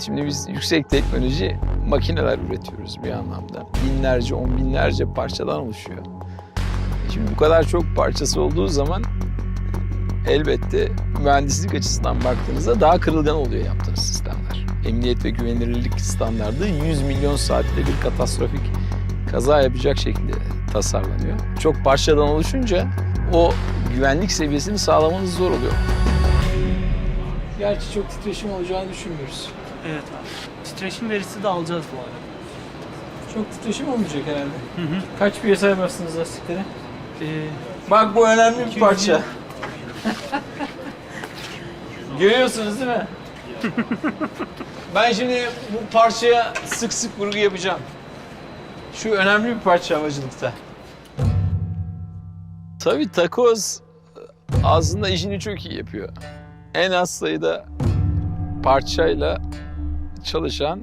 Şimdi biz yüksek teknoloji makineler üretiyoruz bir anlamda. Binlerce, on binlerce parçadan oluşuyor. Şimdi bu kadar çok parçası olduğu zaman elbette mühendislik açısından baktığınızda daha kırılgan oluyor yaptığınız sistemler. Emniyet ve güvenilirlik standardı 100 milyon saatte bir katastrofik kaza yapacak şekilde tasarlanıyor. Çok parçadan oluşunca o güvenlik seviyesini sağlamanız zor oluyor. Gerçi çok titreşim olacağını düşünmüyoruz. Evet abi. Titreşim verisi de alacağız bu arada. Çok titreşim olmayacak herhalde. Kaç piyasa yaparsınız lastikleri? Ee, Bak bu önemli bir 220. parça. Görüyorsunuz değil mi? ben şimdi bu parçaya sık sık vurgu yapacağım. Şu önemli bir parça havacılıkta. Tabii takoz aslında işini çok iyi yapıyor. En az sayıda parçayla çalışan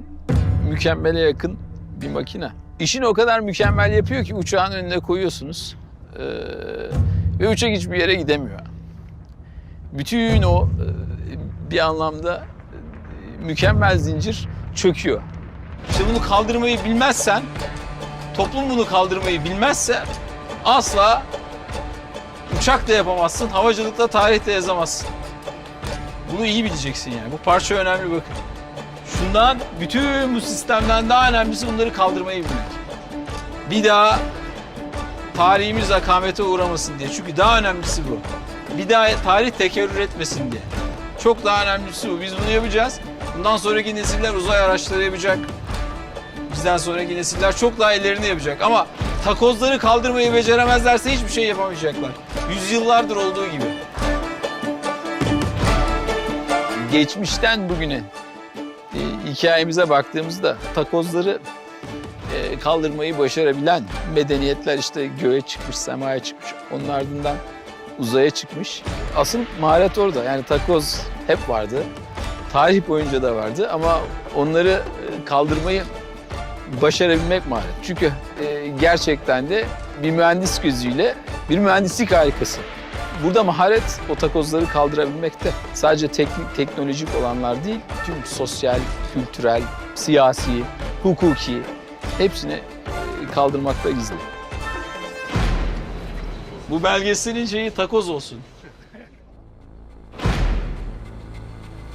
mükemmele yakın bir makine. İşini o kadar mükemmel yapıyor ki uçağın önüne koyuyorsunuz. Ee, ve uçak hiçbir yere gidemiyor. Bütün o bir anlamda mükemmel zincir çöküyor. İşte bunu kaldırmayı bilmezsen, toplum bunu kaldırmayı bilmezse asla uçak da yapamazsın, havacılıkta tarih de yazamazsın. Bunu iyi bileceksin yani. Bu parça önemli bakın. Şundan, bütün bu sistemden daha önemlisi bunları kaldırmayı bilmek. Bir daha tarihimiz akamete uğramasın diye. Çünkü daha önemlisi bu. Bir daha tarih tekerrür etmesin diye. Çok daha önemlisi bu. Biz bunu yapacağız. Bundan sonraki nesiller uzay araçları yapacak. Bizden sonraki nesiller çok daha ilerini yapacak. Ama takozları kaldırmayı beceremezlerse hiçbir şey yapamayacaklar. Yüzyıllardır olduğu gibi. Geçmişten bugüne hikayemize baktığımızda takozları e, kaldırmayı başarabilen medeniyetler işte göğe çıkmış, semaya çıkmış. Onun ardından uzaya çıkmış. Asıl maharet orada. Yani takoz hep vardı. Tarih boyunca da vardı ama onları e, kaldırmayı başarabilmek maharet. Çünkü e, gerçekten de bir mühendis gözüyle bir mühendislik harikası. Burada maharet o takozları kaldırabilmekte. Sadece teknik, teknolojik olanlar değil, tüm sosyal, kültürel, siyasi, hukuki hepsini e, kaldırmakta gizli. Bu belgeselin şeyi takoz olsun.